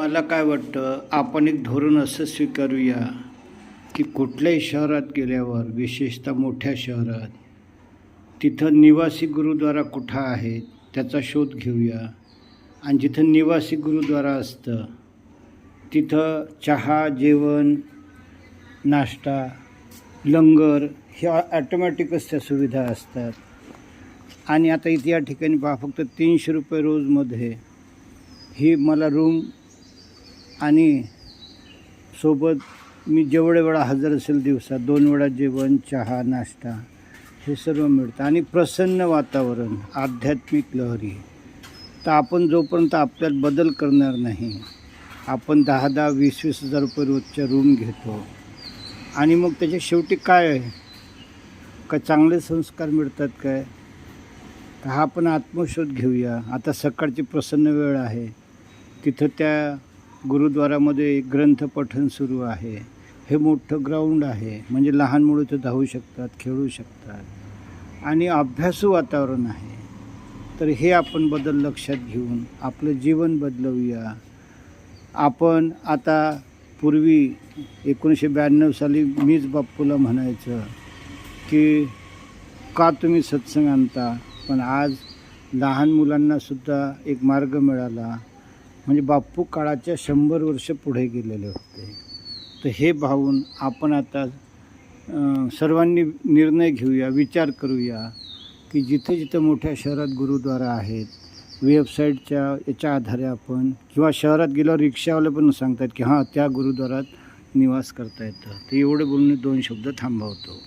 मला काय वाटतं आपण एक धोरण असं स्वीकारूया की कुठल्याही शहरात गेल्यावर विशेषतः मोठ्या शहरात तिथं निवासी गुरुद्वारा कुठं आहे त्याचा शोध घेऊया. आणि जिथं निवासी गुरुद्वारा असतं तिथं चहा जेवण नाश्ता लंगर ह्या ॲटोमॅटिकच त्या सुविधा असतात. आणि आता इथे या ठिकाणी पहा फक्त तीनशे रुपये रोजमध्ये. ही मला रूम आणि सोबत मी जेवढे वेळा हजर असेल दिवसात दोन वेळा जेवण चहा नाश्ता हे सर्व मिळतं. आणि प्रसन्न वातावरण आध्यात्मिक लहरी. तर आपण जोपर्यंत आपल्यात बदल करणार नाही आपण दहा दहा वीस वीस हजार रुपये रोजच्या रूम घेतो. आणि मग त्याच्या शेवटी काय आहे? का चांगले संस्कार मिळतात काय? तर हा आपण आत्मशोध घेऊया. आता सकाळची प्रसन्न वेळ आहे. तिथं त्या गुरुद्वारामध्ये एक ग्रंथपठण सुरू आहे. हे मोठं ग्राउंड आहे. म्हणजे लहान मुलं तर धावू शकतात खेळू शकतात. आणि अभ्यासू वातावरण आहे. तर हे आपण बदल लक्षात घेऊन आपलं जीवन बदलवूया. आपण आता पूर्वी एकोणीसशे ब्याण्णव साली मीच बाप्पूला म्हणायचं की का तुम्ही सत्संग आणता? पण आज लहान मुलांनासुद्धा एक मार्ग मिळाला. म्हणजे बाप्पू काळाच्या शंभर वर्ष पुढे गेलेले होते. तर हे पाहून आपण आता सर्वांनी निर्णय घेऊया विचार करूया की जिथे जिथे मोठ्या शहरात गुरुद्वारा आहेत वेबसाईटच्या याच्या आधारे आपण किंवा शहरात गेल्यावर रिक्षावाले पण सांगतात की हां त्या गुरुद्वारात निवास करता येतं. ते एवढे बोलून दोन शब्द थांबवतो.